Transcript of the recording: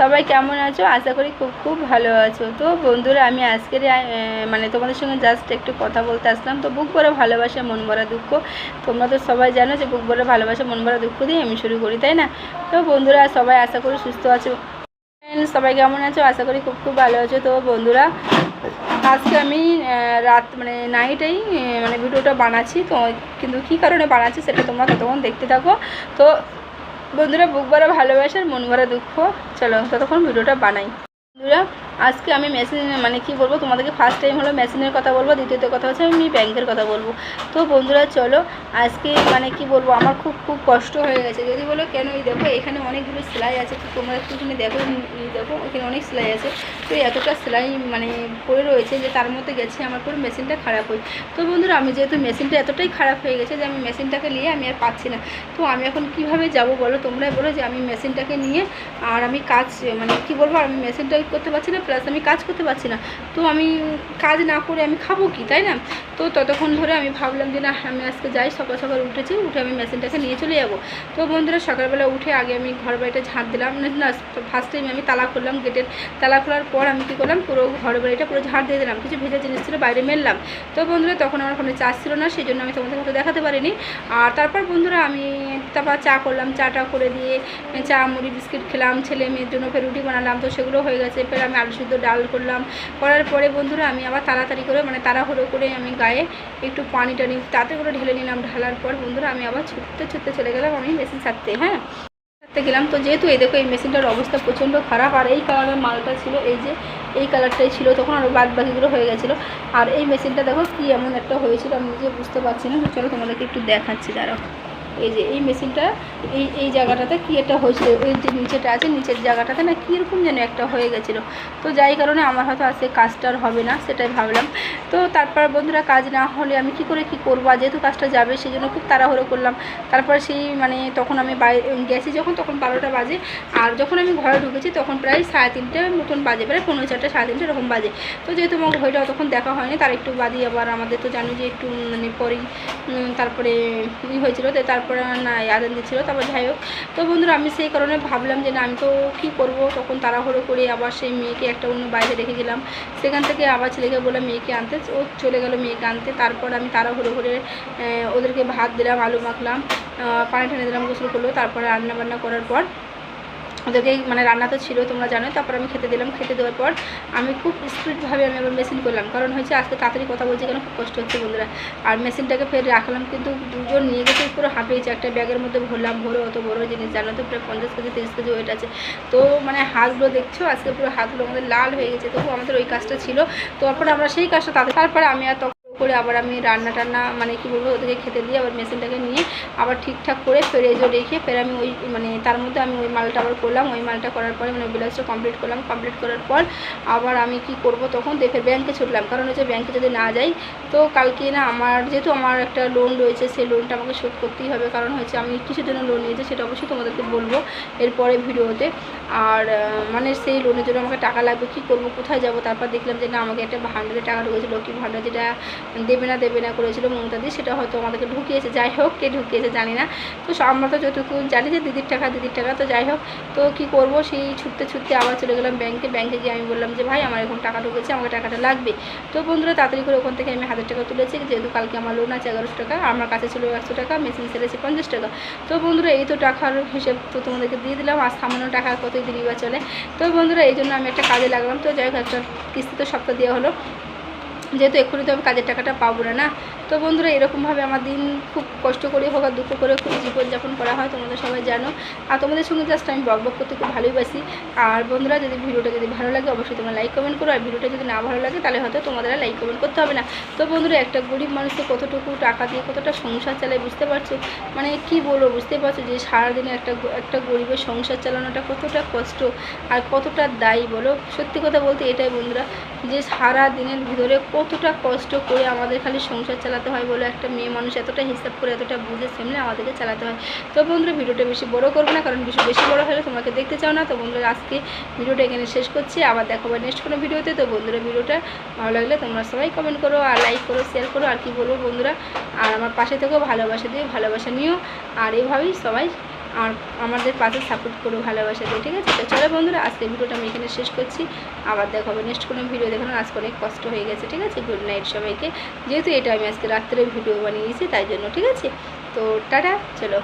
সবাই কেমন আছো? আশা করি খুব খুব ভালো আছো। তো বন্ধুরা, আমি আজকের মানে তোমাদের সঙ্গে জাস্ট একটু কথা বলতে আসলাম। তো বুক ভরা ভালোবাসা, মন ভরা দুঃখ। তোমরা তো সবাই জানো যে বুক ভরা ভালোবাসা, মন ভরা দুঃখ দিয়ে আমি শুরু করি, তাই না? তো বন্ধুরা, সবাই আশা করি সুস্থ আছো। সবাই কেমন আছো? আশা করি খুব খুব ভালো আছো। তো বন্ধুরা, আজকে আমি রাত মানে নাইটেই মানে ভিডিওটা বানাচ্ছি। তো কিন্তু কী কারণে বানাচ্ছি সেটা তোমরা ততক্ষণ দেখতে থাকো। তো বন্ধুরা বুক ভরা ভালোবাসার মন ভরা দুঃখ। চলো ততক্ষণ ভিডিওটা বানাই। বন্ধুরা আজকে আমি মেশিন মানে কি বলব, তোমাদেরকে ফার্স্ট টাইম হলো মেশিনের কথা বলব, দ্বিতীয়ত কথা হচ্ছে আমি ব্যাংকের কথা বলব। তো বন্ধুরা, চলো, আজকে মানে কি বলব, আমার খুব খুব কষ্ট হয়ে গেছে। যদি বলো কেন এই দেখো, এখানে অনেকগুলো সেলাই আছে, তো তোমরা একটুখানি দেখো দেখো, এখানে অনেক সেলাই আছে। তো এতটা সেলাই মানে পড়ে রয়েছে যে তার মধ্যে গেছে আমার পুরো মেশিনটা খারাপ হয়। তো বন্ধুরা, আমি যেহেতু মেশিনটা এতটাই খারাপ হয়ে গেছে যে আমি মেশিনটাকে নিয়ে আমি আর পাচ্ছি না। তো আমি এখন কীভাবে যাব বলো, তোমরাই বলো যে আমি মেশিনটাকে নিয়ে আর আমি কাজ মানে কি বলব আমি মেশিনটা করতে পারছি না। প্লাস আমি কাজ করতে পারছি না। তো আমি কাজ না করে আমি খাব কি, তাই না? তো ততক্ষণ ধরে আমি ভাবলাম যে না, আমি আজকে যাই, সকাল সকাল উঠেছি, উঠে আমি মেশিনটাকে নিয়ে চলে যাব। তো বন্ধুরা, সকালবেলা উঠে আগে আমি ঘর বাড়িটা ঝাঁট দিলাম। না না ফার্স্ট টাইম আমি তালা খুললাম গেটের তালা খোলার পর আমি কী করলাম, পুরো ঘর বাড়িটা পুরো ঝাঁট দিয়ে দিলাম। কিছু ভেজা জিনিস ছিল, বাইরে মেললাম। তো বন্ধুরা, তখন আমার ফোনে চার্জ ছিল না সেই জন্য আমি তোমাদের হয়তো দেখাতে পারিনি। আর তারপর বন্ধুরা, আমি তারপর চা করলাম, চাটা করে দিয়ে চা, মুড়ি, বিস্কিট খেলাম ছেলে মেয়ের জন্য ফের রুটি বানালাম, তো সেগুলো হয়ে গেছে। ফের আমি আলু সিদ্ধ ডাল করলাম। করার পরে বন্ধুরা আমি আবার তাড়াতাড়ি করে মানে তাড়াহুড়ো করে আমি গায়ে একটু পানি টানি তাতে করে ঢেলে নিলাম। ঢালার পর বন্ধুরা আমি আবার ছুটতে ছুটতে চলে গেলাম আমি মেশিন ছাড়তে হ্যাঁ? ছাড়তে গেলাম। তো যেহেতু এই দেখো এই মেশিনটার অবস্থা প্রচণ্ড খারাপ, আর এই কালারের মালটা ছিল, এই যে এই কালারটাই ছিল, তখন আরও বাদ বাকিগুলো হয়ে গেছিল। আর এই মেশিনটা দেখো কি এমন একটা হয়েছিল, আমি নিজে বুঝতে পারছি না। চলো তোমাদেরকে একটু দেখাচ্ছি, দাঁড়াও। এই যে এই মেশিনটা এই এই জায়গাটাতে কি একটা হয়েছিল? এই যে নিচেটা আছে, নিচের জায়গাটাতে না কীরকম যেন একটা হয়ে গেছিল। তো যাই কারণে আমার হয়তো আজকে কাজটা আর হবে না, সেটাই ভাবলাম। তো তারপর বন্ধুরা, কাজ না হলে আমি কি করে কি করব? যেহেতু কাজটা যাবে সেই জন্য খুব তাড়াহুড়ো করলাম। তারপরে সেই মানে তখন আমি বাইরে গেছি যখন, তখন বারোটা বাজে। আর যখন আমি ঘরে ঢুকেছি, তখন প্রায় সাড়ে তিনটে মতন বাজে, প্রায় পনেরো চারটে, সাড়ে তিনটে এরকম বাজে। তো যেহেতু আমার ঘড়িটা তখন দেখা হয়নি, তার একটু বাদে আবার আমাদের তো জানো যে একটু মানে পরেই তারপরে ই হয়েছিল। তো তারপরে না, আদান দিচ্ছিল তারপর যাই হোক। তো বন্ধুরা, আমি সেই কারণে ভাবলাম যে না, আমি তো কী করব? তখন তাড়াহুড়ো করে আবার সেই মেয়েকে একটা অন্য বাইরে রেখে গেলাম সেখান থেকে আবার ছেলেকে বললাম, মেয়েকে আনতে। ও চলে গেল মেয়েকে আনতে। তারপর আমি তাড়াহুড়ো করে ওদেরকে ভাত দিলাম, আলু মাখলাম পানি টানে দিলাম, গোসল করল। তারপরে রান্না বান্না করার পর ওদেরকে মানে রান্না তো ছিল, তোমরা জানো তারপর আমি খেতে দিলাম। খেতে দেওয়ার পর আমি খুব স্পিডভাবে আমি আবার মেশিন করলাম। কারণ হয়েছে, আজকে তাড়াতাড়ি কথা বলছি কেন? খুব কষ্ট হচ্ছে বন্ধুরা। আর মেশিনটাকে ফের রাখলাম, কিন্তু দুজন নিয়ে গেছে, পুরো হাঁপিয়েছে একটা ব্যাগের মধ্যে ভরলাম, ভরে অত বড় জিনিস, জানো তো? প্রায় পঞ্চাশ কেজি, তিরিশ কেজি ওয়েট আছে। তো মানে হাতগুলো দেখছ? আজকে পুরো হাতগুলো আমাদের লাল হয়ে গেছে। তবু আমাদের ওই কাজটা ছিল। তারপরে আমরা সেই কাজটা তাদের তারপরে আমি আর করে আবার আমি রান্না টান্না মানে কি বলব, ওদেরকে খেতে দিয়ে আবার মেশিনটাকে নিয়ে আবার ঠিকঠাক করে ফ্রিজও রেখে ফের আমি ওই মানে তার মধ্যে আমি ওই মালটা আবার করলাম। ওই মালটা করার পরে মানে ব্লাউজটা কমপ্লিট করলাম। কমপ্লিট করার পর আবার আমি কি করব তখন দেখে ব্যাংকে ছুটলাম। কারণ হচ্ছে ব্যাংকে যদি না যাই, তো কালকে না আমার, যেহেতু আমার একটা লোন রয়েছে, সেই লোনটা আমাকে শোধ করতেই হবে। কারণ হচ্ছে আমি কিসের জন্য লোন নিয়েছি, সেটা অবশ্যই তোমাদেরকে বলব এরপরে ভিডিওতে। আর মানে সেই লোনের জন্য আমাকে টাকা লাগবে, কি করব, কোথায় যাব? তারপর দেখলাম যে না, আমাকে একটা ভান্ডারে টাকা ঢুকেছিল লক্ষ্মী ভান্ডার, যেটা দেবে না দেবে না করেছিল মমতা দি, সেটা হয়তো আমাদেরকে ঢুকিয়েছে। যাই হোক, কে ঢুকিয়েছে জানি না। তো আমরা তো যতটুকু জানি যে দিদির টাকা দিদির টাকা, তো যাই হোক। তো কি করব? সেই ছুটতে ছুটতে আবার চলে গেলাম ব্যাংকে। ব্যাংকে গিয়ে আমি বললাম যে, ভাই, আমার এখন টাকা ঢুকেছে, আমাকে টাকাটা লাগবে। তো বন্ধুরা, তাড়াতাড়ি করে ওখান থেকে আমি হাজার টাকা তুলেছি। যেহেতু কালকে আমার লোন আছে এগারোশো টাকা, আমার কাছে ছিল একশো টাকা মেশিন সেরেছি পঞ্চাশ টাকা। তো বন্ধুরা, এই তো টাকার হিসেব তো তোমাদেরকে দিয়ে দিলাম। আর সামান্য টাকা কতই দিনই বা চলে। তো বন্ধুরা, এই জন্য আমি একটা কাজে লাগলাম। তো যাই হোক, একটা কিস্তি তো সপ্তাহ দেওয়া হলো। যেহেতু এক্ষুনি তো আমি কাজের টাকাটা পাবো না না? তো বন্ধুরা, এরকমভাবে আমার দিন খুব কষ্ট করে হোক আর দুঃখ করে খুব জীবনযাপন করা হয় তোমাদের সবাই জানো। আর তোমাদের সঙ্গে জাস্ট আমি বক বক করতে খুব ভালোইবাসি আর বন্ধুরা, যদি ভিডিওটা যদি ভালো লাগে, অবশ্যই তোমরা লাইক কমেন্ট করো। আর ভিডিওটা যদি না ভালো লাগে, তাহলে হয়তো তোমাদের লাইক কমেন্ট করতে হবে না। তো বন্ধুরা, একটা গরিব মানুষকে কতটুকু টাকা দিয়ে কতটা সংসার চালায় বুঝতে পারছ? মানে কি বলব, বুঝতে পারছ যে সারাদিনে একটা একটা গরিবের সংসার চালানোটা কতটা কষ্ট আর কতটা দায়ী বলো? সত্যি কথা বলতে এটাই বন্ধুরা। যে সারা দিনের ভিতরে কতটা কষ্ট করে আমাদের খালি সংসার চালাতে হয় বলে একটা মেয়ে মানুষ এতটা হিসাব করে এতটা বুঝে সামনে আমাদেরকে চালাতে হয়। তো বন্ধুরা, ভিডিওটা বেশি বড় করব না, কারণ বেশি বেশি বড় হলে তোমাকে দেখতে চাও না। তো বন্ধুরা, আজকে ভিডিওটা এখানে শেষ করছি। আবার দেখাবো নেক্সট কোনো ভিডিওতে। তো বন্ধুরা, ভিডিওটা ভালো লাগলে তোমরা সবাই কমেন্ট করো আর লাইক করো শেয়ার করো। আর কি বলব বন্ধুরা, আর আমার পাশে থেকেও ভালোবাসা দিয়ে ভালোবাসা নিও। আর এভাবেই সবাই আর আমাদের পাশে সাপোর্ট করো, ভালোবাসা দিয়ে ঠিক আছে? তো চলো বন্ধুরা, আজকে ভিডিওটা আমি এখানে শেষ করছি। আবার দেখা হবে নেক্সট কোনো ভিডিও দেখানো, আজকে অনেক কষ্ট হয়ে গেছে, ঠিক আছে? গুড নাইট সবাইকে। যেহেতু এটা আমি আজকে রাত্রে ভিডিও বানিয়েছি, তাই জন্য, ঠিক আছে? তো টাটা, চলো।